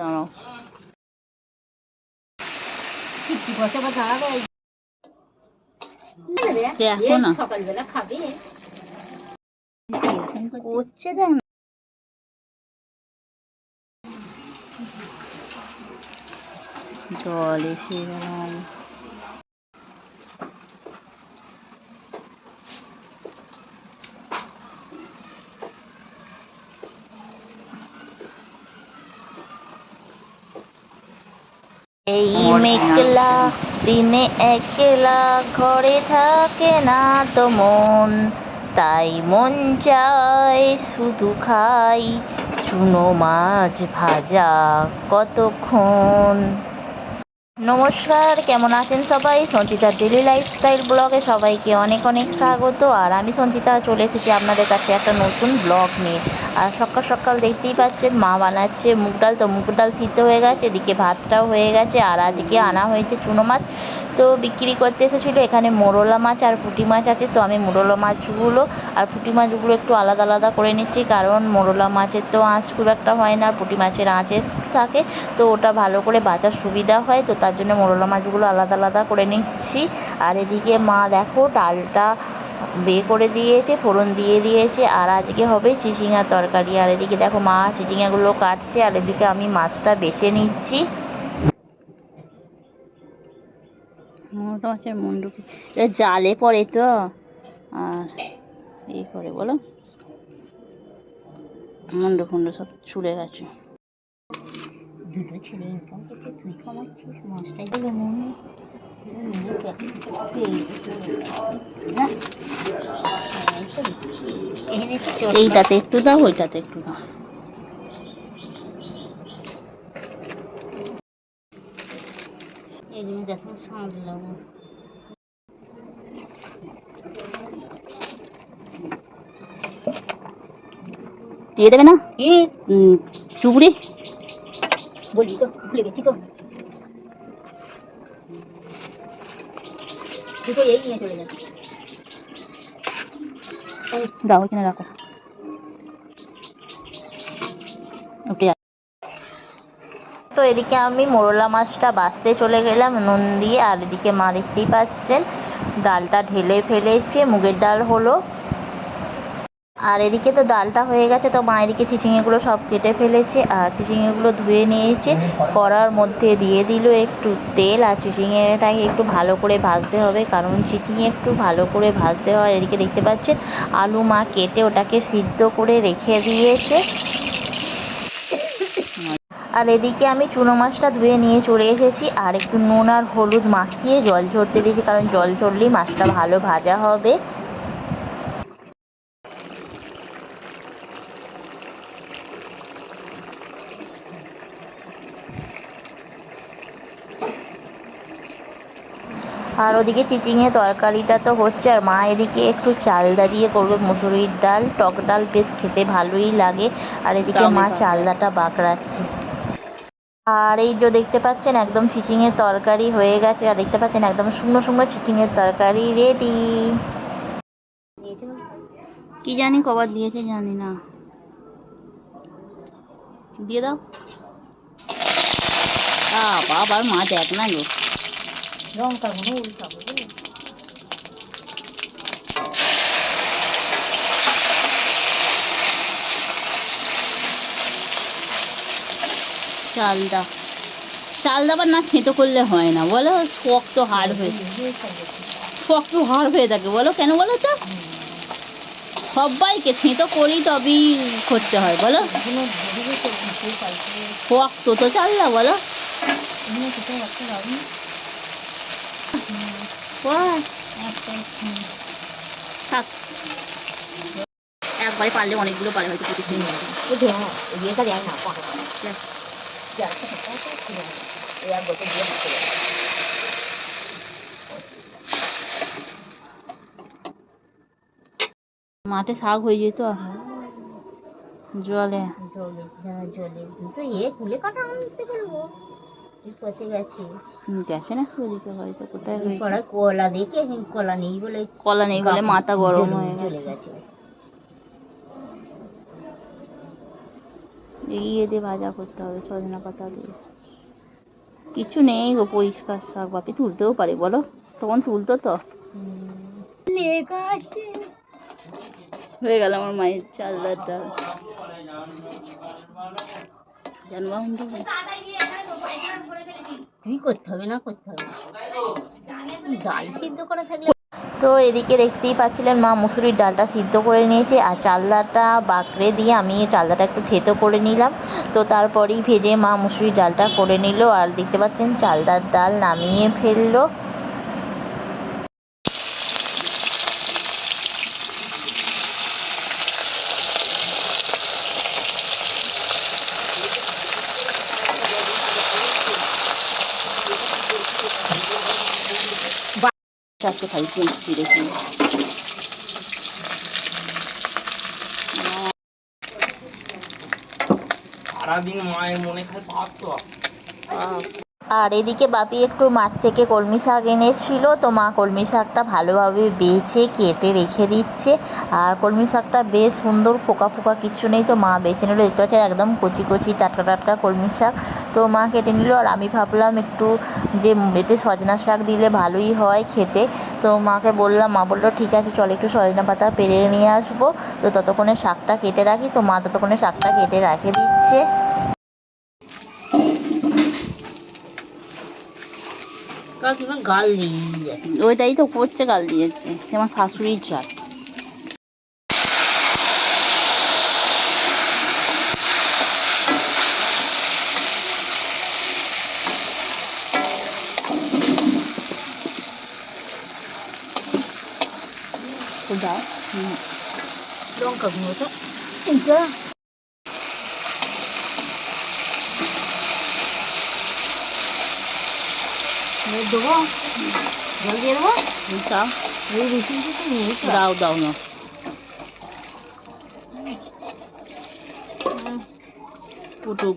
দাঁড়াও দেখো না। সকালবেলা খাবে। করছে দেখ না। জল এসে গেলাম এই মেঘলা দিনে একলা ঘরে থাকে না তো মন। তাই মন চায় শুধু খাই। চুনো মাছ ভাজা কতক্ষণ? নমস্কার কেমন আছেন সবাই? সঞ্চিতা ডেলি লাইফস্টাইল ব্লগে সবাইকে অনেক অনেক স্বাগত। আর আমি সঞ্চিতা চলে এসেছি আপনাদের কাছে একটা নতুন ব্লগ নিয়ে। আর সকাল সকাল দেখতেই পাচ্ছেন, মা বানাচ্ছে মুগ ডাল। তো মুগ ডাল সিদ্ধ হয়ে গেছে, এদিকে ভাতটাও হয়ে গেছে, আর আজকে আনা হয়েছে চুনো মাছ। তো বিক্রি করতে এসেছিল এখানে মোরলা মাছ আর পুঁটি মাছ আছে। তো আমি মোরলা মাছগুলো আর পুঁটি মাছগুলো একটু আলাদা আলাদা করে নিচ্ছি, কারণ মোরলা মাছের তো আঁশ খুব একটা হয় না, পুঁটি মাছের আঁচে থাকে। তো ওটা ভালো করে বাঁচার সুবিধা হয়, তো তার জন্য মোরলা মাছগুলো আলাদা আলাদা করে নিচ্ছি। আর এদিকে মা দেখো, ডালটা বে করে দিয়েছে ফোড়ন দিয়ে দিয়েছে আর আজকে হবে চিচিঙার তরকারি। আর এদিকে দেখো মা চিচিঙাগুলো কাটছে আর এদিকে আমি মাছটা বেছে নিচ্ছি। মোটা মাছের মুন্ডুকি। জালে পড়ে তো। আর এই করে বলো। মুন্ডু ফুন্ডু সব ছুড়ে গেছে। দুটো ছেলে ইনকাম করছে তুই কামাচ্ছিস মাছটাই গেলো মনে চল এইটাতে একটু দাও ওইটাতে একটু দাও। এগুলো দেখো সামলাবো দিয়ে দেবে না? উম, চুবড়ি। বলি তো ভুলে গেছি তো। দাও, এখানে রাখো। তো এদিকে আমি মোরলা মাছটা বাঁচতে চলে গেলাম, নুন দিয়ে, আর এদিকে মা দেখতেই পাচ্ছেন, ডালটা ঢেলে ফেলেছে, মুগের ডাল হলো। আর এদিকে তো ডালটা হয়ে গেছে, তো মা এদিকে চিচিঙেগুলো সব কেটে ফেলেছে আর চিচিঙেগুলো ধুয়ে নিয়েছে। কড়ার মধ্যে দিয়ে দিল একটু তেল আর চিচিঙেটাকে একটু ভালো করে ভাজতে হবে, কারণ চিচিঙে একটু ভালো করে ভাজতে হয়। এদিকে দেখতে পাচ্ছেন, আলু মা কেটে ওটাকে সিদ্ধ করে রেখে দিয়েছে। আর এদিকে আমি চুনো মাছটা ধুয়ে নিয়ে চলে এসেছি আর একটু নুন আর হলুদ মাখিয়ে জল ঝরতে দিয়েছি, কারণ জল ঝরলেই মাছটা ভালো ভাজা হবে। আর ওদিকে চিচিঙে তরকারিটা তো হচ্ছে আর মা এদিকে একটু চালদা দিয়ে করবে মুসুরির ডাল টক ডাল বেশ খেতে ভালোই লাগে আর এদিকে মা চালদাটা বাকড়াচ্ছে। আর এই যে দেখতে পাচ্ছেন একদম চিচিঙের তরকারি হয়ে গেছে আর দেখতে পাচ্ছেন একদম শুকনো শুকনো চিচিঙের তরকারি রেডি কি জানি কবার দিয়েছে জানি না। দিয়ে দাও। বাবা মা দেখ না গো। লঙ্কা গুলো উল্টাবো বুঝলি? চালদা চালদা আবার না থেঁতো করলে হয় না বলো শক্ত হাড় হয়ে শক্ত হাড় হয়ে থাকে বলো কেন বলো তো সবাইকে থেঁতো করি তবেই করতে হয় বলো। শক্ত তো চালদা বলো এগুলো কোথাও রাখতে পারবি না? বাহ, একটা, হুম, থাক একবারে পারলে অনেকগুলো পারে হয়তো হ্যাঁ, এই ইয়েটা দেয় না, পাকা পাকা। দেখ। যে আরেকটা পাকা আছে, খুলে নেব। এই এক বোতল দিয়ে মাঠে শাক হয়ে যেত জলে জলে, হ্যাঁ, জলে। ইয়ে কুলে কাটা আনতে বলব। পচে গেছে। দেখে না? হয়তো কোথায় কলা দেখে কলা নেই বলে কলা নেই বলে মাথা গরম হয়ে গেছে। গেছে। এই ইয়ে দিয়ে ভাজা করতে হবে সজনা পাতা দিয়ে। কিছু নেই গো পরিষ্কার শাক বাপি। তুলতেও পারি বলো? তখন তুলতো তো। হয়ে গেল আমার মায়ের চালদার ডাল। দেবে তুই করতে হবে না করতে হবে? ডাল সিদ্ধ করা থাকলে তো এদিকে দেখতেই পাচ্ছিলেন মা মুসুরির ডালটা সিদ্ধ করে নিয়েছে আর চালদাটা বাঁকড়ে দিয়ে আমি চালদাটা একটু থেতো করে নিলাম। তো তারপরেই ভেজে মা মুসুরির ডালটা করে নিল আর দেখতে পাচ্ছেন চালদার ডাল নামিয়ে ফেলল। চারটে খাই পেয়েছি রেখে সারাদিন মায়ের মনে খালি ভাত তো। আর এদিকে বাপি একটু মাঠ থেকে কলমি শাক এনেছিল তো মা কলমি শাকটা ভালোভাবে বেছে কেটে রেখে দিচ্ছে। আর কলমি শাকটা বেশ সুন্দর পোকা ফোকা কিচ্ছু নেই তো মা বেছে নিল। দেখতে পাচ্ছি একদম কচি কচি টাটকা টাটকা কলমি শাক। তো মা কেটে নিল আর আমি ভাবলাম একটু যে এতে সজনা শাক দিলে ভালোই হয় খেতে। তো মাকে বললাম মা বলল ঠিক আছে চল একটু সজনা পাতা পেরে নিয়ে আসব। তো ততক্ষণে শাকটা কেটে রাখি। তো মা ততক্ষণে শাকটা কেটে রেখে দিচ্ছে। গাল দিয়ে ওইটাই তো করছে গাল দিয়েছে। সে আমার শাশুড়ির চাল তো দাও হুম। লঙ্কা গুঁড়ো তো এটা এবার দেবো জল দিয়ে দেবো দাও এই বেশি কিছু নেই তো দাও দাও না ফুটুক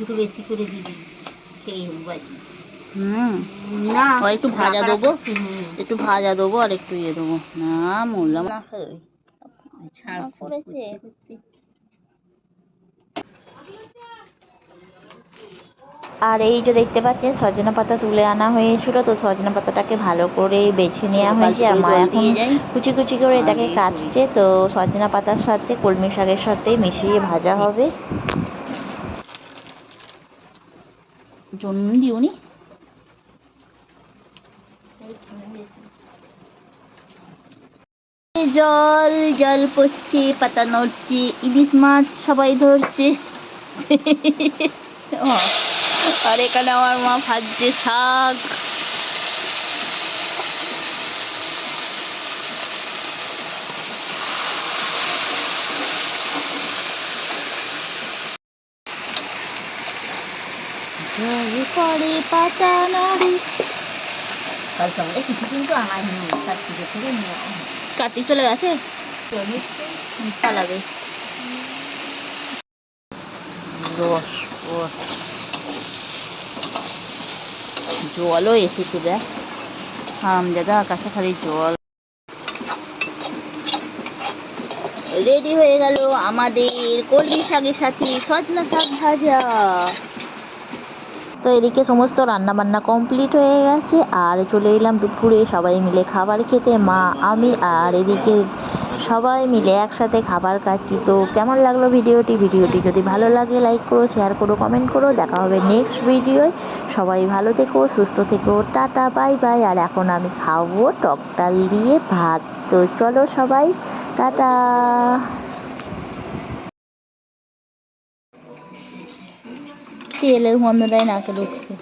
একটু বেশি করে দিবি। সেই বাজি হুম না আর একটু ভাজা দেবো? একটু ভাজা দেবো আর একটু ইয়ে দেবো। না মরলাম না ছাড় করেছে। আর এই যে দেখতে পাচ্ছেন সজনা পাতা তুলে আনা হয়েছিল তো সজনা পাতাটাকে ভালো করে বেছে নেওয়া হয়েছে। আর মা এখন কুচি কুচি করে এটাকে কাটছে তো সজনা পাতার সাথে কলমি শাকের সাথে মিশিয়ে ভাজা হবে। জল জল পড়ছে, পাতা নড়ছে, ইলিশ মাছ সবাই ধরছে। আর এখানে আমার মা ভাজছে শাক। জল পড়ে পাতা নড়ে। কিছু কিন্তু তার থেকে থেকে নিয়ে। কাটি চলে গেছে? পালাবে। জলও এসেছে দেখ। দাদা আকাশে খালি জল। রেডি হয়ে গেল আমাদের কলমি শাকের সাথে সজনা শাক ভাজা। তো এদিকে সমস্ত রান্না বান্না কমপ্লিট হয়ে গেছে। আর চলে এলাম দুপুরে সবাই মিলে খাবার খেতে, মা, আমি আর এদিকে সবাই মিলে একসাথে খাবার খাচ্ছি। তো কেমন লাগল ভিডিওটি? ভিডিওটি যদি ভালো লাগে লাইক করো শেয়ার করো কমেন্ট করো। দেখা হবে নেক্সট ভিডিওয় সবাই ভালো থেকো, সুস্থ থেকো, টাটা বাই বাই আর এখন আমি খাব টকটাল দিয়ে ভাত। তো চলো সবাই, টাটা। তেলের গন্ধটাই নাকে ঢুকছে